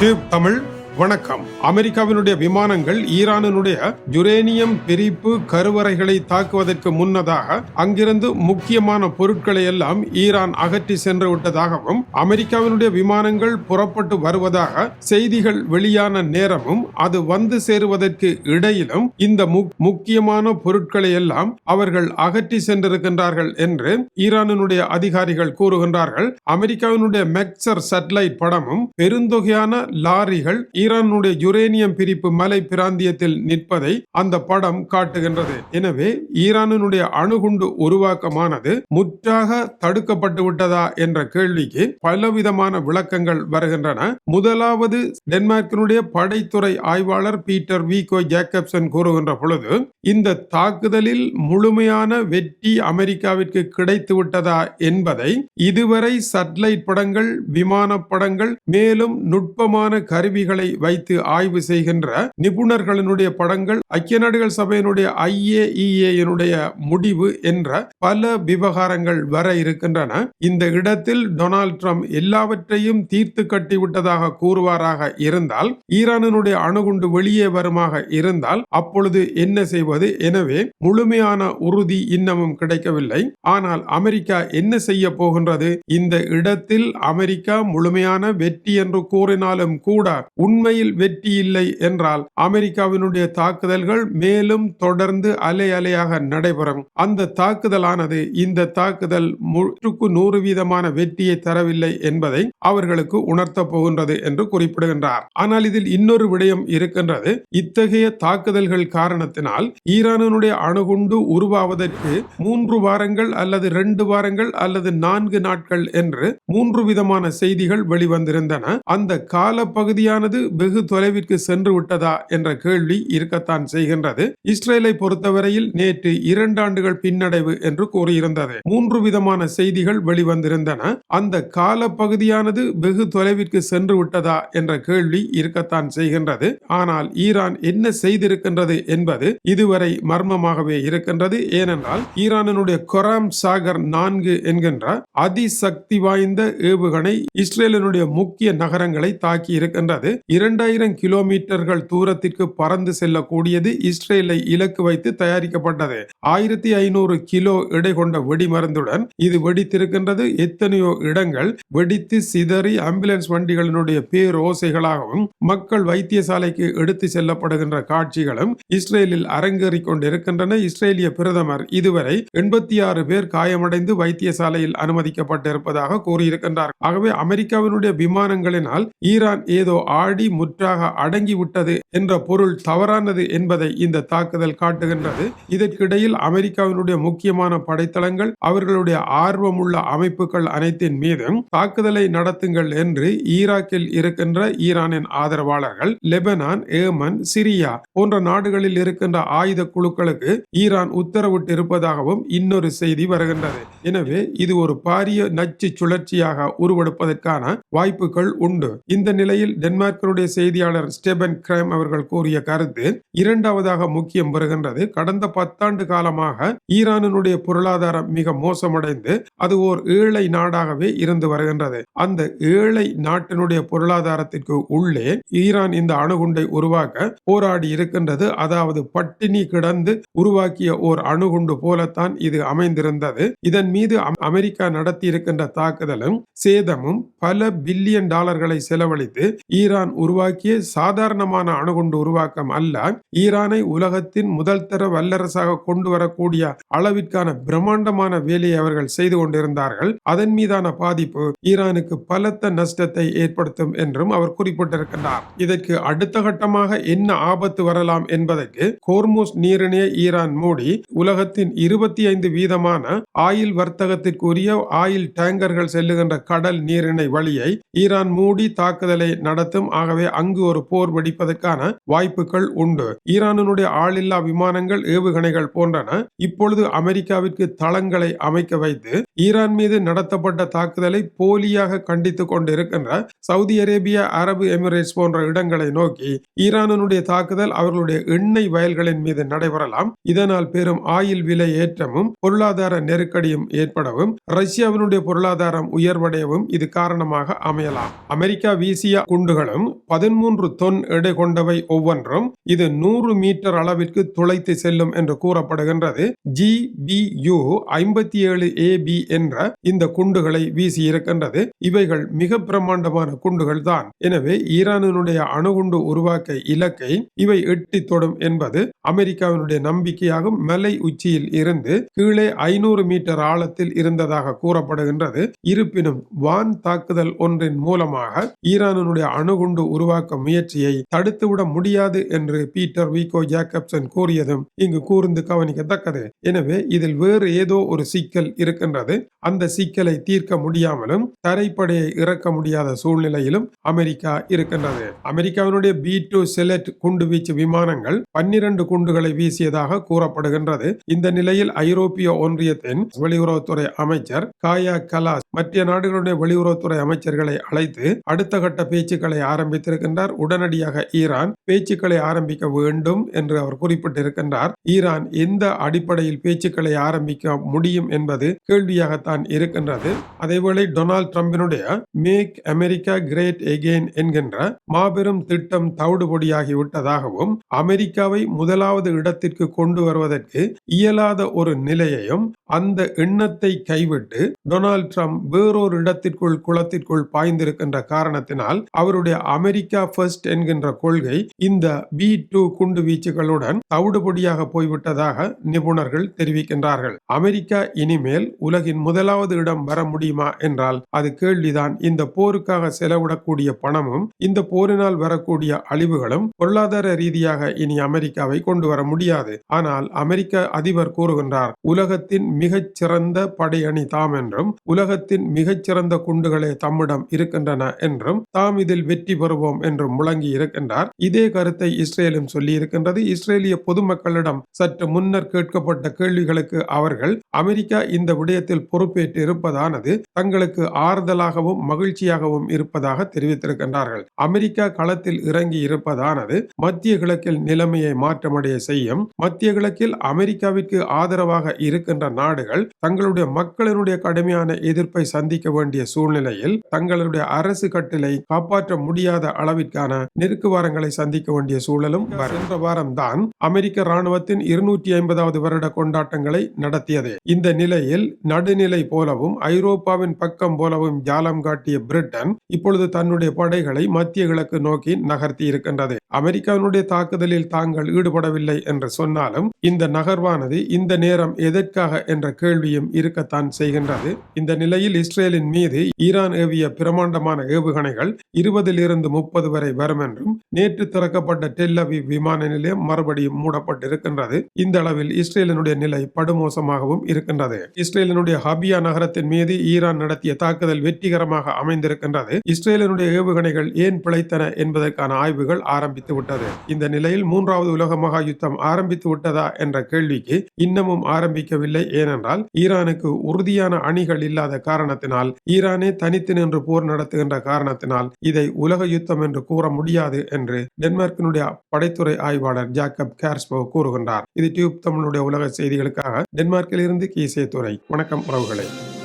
Tube Tamil வணக்கம். அமெரிக்காவினுடைய விமானங்கள் ஈரானினுடைய யுரேனியம் பிரிப்பு கருவறைகளை தாக்குவதற்கு முன்னதாக அங்கிருந்து முக்கியமான பொருட்களை எல்லாம் ஈரான் அகற்றி சென்று விட்டதாகவும் அமெரிக்காவினுடைய விமானங்கள் புறப்பட்டு வருவதாக செய்திகள் வெளியான நேரமும் அது வந்து சேருவதற்கு இடையிலும் இந்த மு- முக்கியமான பொருட்களை எல்லாம் அவர்கள் அகற்றி சென்றிருக்கின்றார்கள் என்று ஈரானினுடைய அதிகாரிகள் கூறுகின்றார்கள். அமெரிக்காவினுடைய மெக்சர் சேட்டலைட் படமும் பெருந்தொகையான லாரிகள் ஈரானுடைய யுரேனியம் பிரிப்பு மலை பிராந்தியத்தில் நிற்பதை அந்த படம் காட்டுகின்றது. எனவே ஈரானினுடைய அணுகுண்டு உருவாக்கமானது முற்றாக தடுக்கப்பட்டு விட்டதா என்ற கேள்விக்கு பலவிதமான விளக்கங்கள் வருகின்றன. முதலாவது டென்மார்க்கினுடைய படைத்துறை ஆய்வாளர் பீட்டர் விகோ ஜேக்கப்சன் கூறுகின்ற பொழுது இந்த தாக்குதலில் முழுமையான வெற்றி அமெரிக்காவிற்கு கிடைத்து விட்டதா என்பதை இதுவரை சட்டலைட் படங்கள் விமான படங்கள் மேலும் நுட்பமான கருவிகளை வைத்து ஆய்வு செய்கின்ற நிபுணர்களினுடைய படங்கள் ஐக்கிய நாடுகள் சபையினுடைய ஐஏஇஏனுடைய முடிவு என்ற பல விவகாரங்கள் வர இருக்கின்றன. இந்த இடத்தில் டொனால்ட் ட்ரம்ப் எல்லாவற்றையும் தீர்த்து கட்டி விட்டதாக கூறுவாராக இருந்தால் ஈரானினுடைய அணுகுண்டு வெளியே வருமாக இருந்தால் அப்பொழுது என்ன செய்வது? எனவே முழுமையான உறுதி இன்னமும் கிடைக்கவில்லை. ஆனால் அமெரிக்கா என்ன செய்ய போகின்றது? இந்த இடத்தில் அமெரிக்கா முழுமையான வெற்றி என்று கூறினாலும் கூட உண்மை உண்மையில் வெற்றி இல்லை என்றால் அமெரிக்காவினுடைய தாக்குதல்கள் மேலும் தொடர்ந்து அலை அலையாக நடைபெறும். அந்த தாக்குதலானது இந்த தாக்குதல் முற்றுக்கு நூறு வீதமான வெற்றியை தரவில்லை என்பதை அவர்களுக்கு உணர்த்த போகின்றது என்று குறிப்பிடுகின்றார். ஆனால் இதில் இன்னொரு விடயம் இருக்கின்றது. இத்தகைய தாக்குதல்கள் காரணத்தினால் ஈரானுடைய அணுகுண்டு உருவாவதற்கு மூன்று வாரங்கள் அல்லது ரெண்டு வாரங்கள் அல்லது நான்கு நாட்கள் என்று மூன்று விதமான செய்திகள் வெளிவந்திருந்தன. அந்த கால பகுதியானது வெகு தொலைவிற்கு சென்று விட்டதா என்ற கேள்வி இருக்கத்தான் செய்கின்றது. இஸ்ரேலை பொறுத்தவரையில் நேற்று இரண்டு ஆண்டுகள் பின்னடைவு என்று கூறியிருந்தது. மூன்று விதமான செய்திகள் வெளிவந்திருந்தன. அந்த கால பகுதியானது வெகு தொலைவிற்கு சென்று விட்டதா என்ற கேள்வி இருக்கத்தான் செய்கின்றது. ஆனால் ஈரான் என்ன செய்திருக்கின்றது என்பது இதுவரை மர்மமாகவே இருக்கின்றது. ஏனென்றால் ஈரானினுடைய கொராம் சாகர் நான்கு என்கின்ற அதிசக்தி வாய்ந்த ஏவுகணை இஸ்ரேலினுடைய முக்கிய நகரங்களை தாக்கி இருக்கின்றது இரண்டாயிரம் கிலோமீட்டர்கள் தூரத்திற்கு பறந்து செல்லக்கூடியது இஸ்ரேலை இலக்கு வைத்து தயாரிக்கப்பட்டது. ஆயிரத்தி ஐநூறு கிலோ எடை கொண்ட வெடிமருந்துடன் இது வெடித்திருக்கின்றது. எத்தனையோ இடங்கள் வெடித்து சிதறி ஆம்புலன்ஸ் வண்டிகளினுடைய பேரோசைகளாகவும் மக்கள் வைத்தியசாலைக்கு எடுத்து செல்லப்படுகின்ற காட்சிகளும் இஸ்ரேலில் அரங்கேறிக் கொண்டிருக்கின்றன. இஸ்ரேலிய பிரதமர் இதுவரை எண்பத்தி ஆறு பேர் காயமடைந்து வைத்தியசாலையில் அனுமதிக்கப்பட்டிருப்பதாக கூறியிருக்கின்றார். ஆகவே அமெரிக்காவினுடைய விமானங்களினால் ஈரான் ஏதோ ஆடி முற்றாக அடங்கிவிட்டது என்ற பொருள் தவறானது என்பதை இந்த தாக்குதல் காட்டுகின்றது. இதற்கிடையில் அமெரிக்காவினுடைய முக்கியமான படைத்தளங்கள் அவர்களுடைய ஆர்வமுள்ள அமைப்புகள் அனைத்தின் மீதும் தாக்குதலை நடத்துங்கள் என்று ஈராக்கில் இருக்கின்ற ஈரானின் ஆதரவாளர்கள் லெபனான் ஏமன் சிரியா போன்ற நாடுகளில் இருக்கின்ற ஆயுத குழுக்களுக்கு ஈரான் உத்தரவிட்டு இருப்பதாகவும் இன்னொரு செய்தி வருகின்றது. எனவே இது ஒரு பாரிய நச்சு சுழற்சியாக உருவெடுப்பதற்கான வாய்ப்புகள் உண்டு. இந்த நிலையில் டென்மார்க்கினுடைய செய்தியாளர் ஸ்டெபன் கிரைம் அவர்கள் கூறிய கருத்து இரண்டாவதாக முக்கியம் வருகின்றது. கடந்த பத்தாண்டு காலமாக ஈரானினுடைய பொருளாதாரம் மிக மோசமடைந்து அது ஓர் ஏழை நாடாகவே இருந்து வருகின்றது. அந்த ஏழை நாட்டினுடைய பொருளாதாரத்திற்கு உள்ளே ஈரான் இந்த அணுகுண்டை உருவாக்க போராடி இருக்கின்றது. அதாவது பட்டினி கிடந்து உருவாக்கிய ஓர் அணுகுண்டு போலத்தான் இது அமைந்திருந்தது. இதன் மீது அமெரிக்கா நடத்தி இருக்கின்ற தாக்குதலும் சேதமும் பல பில்லியன் டாலர்களை செலவழித்து ஈரான் உருவாக்கிய சாதாரணமான அணுகுண்டு உருவாக்கம் அல்ல. ஈரானை உலகத்தின் முதல் தர வல்லரசாக கொண்டு வரக்கூடிய அளவிற்கான பிரம்மாண்டமான வேலையை அவர்கள் செய்து கொண்டிருந்தார்கள். அதன் மீதான பாதிப்பு ஈரானுக்கு பலத்த நஷ்டத்தை ஏற்படுத்தும் என்றும் அவர் குறிப்பிட்டிருக்கிறார் இதற்கு அடுத்த கட்டமாக என்ன ஆபத்து வரலாம் என்பதற்கு கோர்முஸ் நீரிணைய ஈரான் மூடி உலகத்தின் இருபத்தி ஐந்து வீதமான ஆயில் வர்த்தகத்திற்குரிய ஆயில் டேங்கர்கள் செல்லுகின்ற கடல் நீரிணை வழியை ஈரான் மூடி தாக்குதலை நடத்தும் ஆகவே அங்கு ஒரு போர் வெடிப்பதற்கான வாய்ப்புகள் உண்டு. ஈரானினுடைய ஆளில்லா விமானங்கள் ஏவுகணைகள் போன்றன இப்பொழுது அமெரிக்காவிற்கு தளங்களை அமைக்க வைத்து ஈரான் மீது நடத்தப்பட்ட தாக்குதலை போலியாக கண்டித்துக் கொண்டிருக்கின்ற சவுதி அரேபியா அரபு எமிரேட்ஸ் போன்ற இடங்களை நோக்கி ஈரானினுடைய தாக்குதல் அவர்களுடைய எண்ணெய் வயல்களின் மீது நடைபெறலாம். இதனால் பெரும் ஆயில் விலை ஏற்றமும் பொருளாதார நெருக்கடியும் ஏற்படவும் ரஷ்யாவினுடைய பொருளாதாரம் உயர்வடையவும் இது காரணமாக அமையலாம். அமெரிக்கா வீசிய குண்டுகளும் பதிமூன்று தொன் எடை கொண்டவை ஒவ்வொன்றும் இது நூறு மீட்டர் அளவிற்கு துளைத்து செல்லும் என்று கூறப்படுகின்றது. ஜி பி யு ஐம்பத்தி ஏழு ஏ பி என்ற இந்த குண்டுகளை வீசி இருக்கின்றது. இவைகள் மிக பிரம்மாண்டமான குண்டுகள் தான். எனவே ஈரானினுடைய அணுகுண்டு உருவாக்க இலக்கை இவை எட்டி தொடும் என்பது அமெரிக்காவினுடைய நம்பிக்கையாகும். மலை உச்சியில் இருந்து கீழே ஐநூறு மீட்டர் ஆழத்தில் இருந்ததாக கூறப்படுகின்றது. இருப்பினும் வான் தாக்குதல் ஒன்றின் மூலமாக ஈரானினுடைய அணுகுண்டு உருவாக்க முயற்சியை தடுத்துவிட முடியாது என்று பீட்டர் வீகோ ஜேக்கப்சன் கூறியதும் இங்கு கூர்ந்து கவனிக்கத்தக்கது. எனவே இதில் வேறு ஏதோ ஒரு சிக்கல் இருக்கின்றது. அந்த சிக்கலை தீர்க்க முடியாமலும் தரைப்படையை இறக்க முடியாத சூழ்நிலையிலும் அமெரிக்கா இருக்கின்றது. அமெரிக்காவினுடைய பி டூ செலட் குண்டுவீச்சு விமானங்கள் பன்னிரண்டு குண்டுகளை வீசியதாக கூறப்படுகின்றது. இந்த நிலையில் ஐரோப்பிய ஒன்றியத்தின் வெளியுறவுத்துறை அமைச்சர் காயா கலாஸ் மற்ற நாடுகளுடைய வெளியுறவுத்துறை அமைச்சர்களை அழைத்து அடுத்த கட்ட பேச்சுக்களை ஆரம்பித்திருக்கின்றார் உடனடியாக ஈரான் பேச்சுக்களை ஆரம்பிக்க வேண்டும் என்று அவர் குறிப்பிட்டிருக்கின்றார். ஈரான் எந்த அடிப்படையில் பேச்சுக்களை ஆரம்பிக்க முடியும் என்பது கேள்வியாகத்தான் இருக்கின்றது. அதேவேளை டொனால்ட் ட்ரம்பினுடைய மேக் அமெரிக்கா கிரேட் எகெயின் என்கின்ற மாபெரும் திட்டம் தவிடுபொடியாகிவிட்டதாகவும் அமெரிக்காவை முதலாவது இடத்திற்கு கொண்டு வருவதற்கு இயலாத ஒரு நிலையையும் அந்த எண்ணத்தை கைவிட்டு டொனால்ட் ட்ரம்ப் வேறொரு இடத்திற்குள் குளத்திற்குள் பாய்ந்திருக்கின்ற காரணத்தினால் அவருடைய அமெரிக்க ஃபர்ஸ்ட் என்கின்ற கொள்கை இந்த பி டூ குண்டு வீச்சுகளுடன் தவிடுபொடியாக போய்விட்டதாக நிபுணர்கள் தெரிவிக்கின்றார்கள். அமெரிக்கா இனிமேல் உலகின் முதலாவது இடம் வர முடியுமா என்றால் அது கேள்விதான். இந்த போருக்காக செலவிடக்கூடிய பணமும் இந்த போரினால் வரக்கூடிய அழிவுகளும் பொருளாதார ரீதியாக இனி அமெரிக்காவை கொண்டு வர முடியாது. ஆனால் அமெரிக்க அதிபர் கூறுகின்றார் உலகத்தின் மிகச் சிறந்த படையணி தாம் என்றும் உலகத்தின் மிகச்சிறந்த குண்டுகளே தம்மிடம் இருக்கின்றன என்றும் தாம் இதில் வெற்றி பெறுவோம் என்றும் முழங்கி இருக்கின்றார். இதே கருத்தை இஸ்ரேலும் சொல்லி இருக்கின்றது. இஸ்ரேலிய பொதுமக்களிடம் சற்று முன்னர் கேட்கப்பட்ட கேள்விகளுக்கு அவர்கள் அமெரிக்கா இந்த விடயத்தில் பொறுப்பேற்று இருப்பதானது தங்களுக்கு ஆறுதலாகவும் மகிழ்ச்சியாகவும் இருப்பதாக தெரிவித்திருக்கின்றார்கள். அமெரிக்கா களத்தில் இறங்கி இருப்பதானது மத்திய கிழக்கில் நிலைமையை மாற்றமடைய செய்யும். மத்திய கிழக்கில் அமெரிக்காவிற்கு ஆதரவாக இருக்கின்ற நாடுகள் தங்களுடைய மக்களினுடைய கடுமையான எதிர்ப்பை சந்திக்க வேண்டிய சூழ்நிலையில் தங்களுடைய அரசு கட்டிலை காப்பாற்ற முடியாத அளவிற்கான நெருக்குவாரங்களை சந்திக்க வேண்டிய சூழலும் சென்ற வாரம் தான் அமெரிக்க ராணுவத்தின் இருநூற்றி ஐம்பதாவது வருட கொண்டாட்டங்களை நடத்தியது. இந்த நிலையில் நடுநிலை போலவும் ஐரோப்பாவின் பக்கம் போலவும் ஜாலம் காட்டிய பிரிட்டன் இப்பொழுது தன்னுடைய படைகளை மத்திய கிழக்கு நோக்கி நகர்த்தி இருக்கின்றது. அமெரிக்காவினுடைய தாக்குதலில் தாங்கள் ஈடுபடவில்லை என்று சொன்னாலும் இந்த நகர்வானது இந்த நேரம் எதற்காக என்ற கேள்வியும் இருக்கத்தான் செய்கின்றது. இந்த நிலையில் இஸ்ரேலின் மீது ஈரான் ஏவிய பிரமாண்டமான ஏவுகணைகள் இருபதிலிருந்து முப்பது முப்பது வரை வரும் என்றும் நேற்று திறக்கப்பட்ட டெல்லவி விமான நிலையம் மறுபடியும் மூடப்பட்டிருக்கின்றது. இந்த அளவில் இஸ்ரேலினுடைய நிலை படுமோசமாகவும் இருக்கின்றது. இஸ்ரேலினுடைய ஹபியா நகரத்தின் மீது ஈரான் நடத்திய தாக்குதல் வெற்றிகரமாக அமைந்திருக்கின்றது. இஸ்ரேலினுடைய ஏவுகணைகள் ஏன் பிழைத்தன என்பதற்கான ஆய்வுகள் ஆரம்பித்து விட்டது. இந்த நிலையில் மூன்றாவது உலக மகா யுத்தம் ஆரம்பித்து விட்டதா என்ற கேள்விக்கு இன்னமும் ஆரம்பிக்கவில்லை. ஏனென்றால் ஈரானுக்கு உறுதியான அணிகள் இல்லாத காரணத்தினால் ஈரானே தனித்து நின்று போர் நடத்துகின்ற காரணத்தினால் இதை உலக யுத்தம் என்று கூற முடியாது என்று டென்மார்க்கினுடைய படைத்துறை ஆய்வாளர் ஜாக்கப் கேர்ஸ்போ கூறுகின்றார். இது டியூப் தமிழுடைய உலக செய்திகளுக்காக டென்மார்க்கில் இருந்து கீசே துறை வணக்கம் உறவுகளே.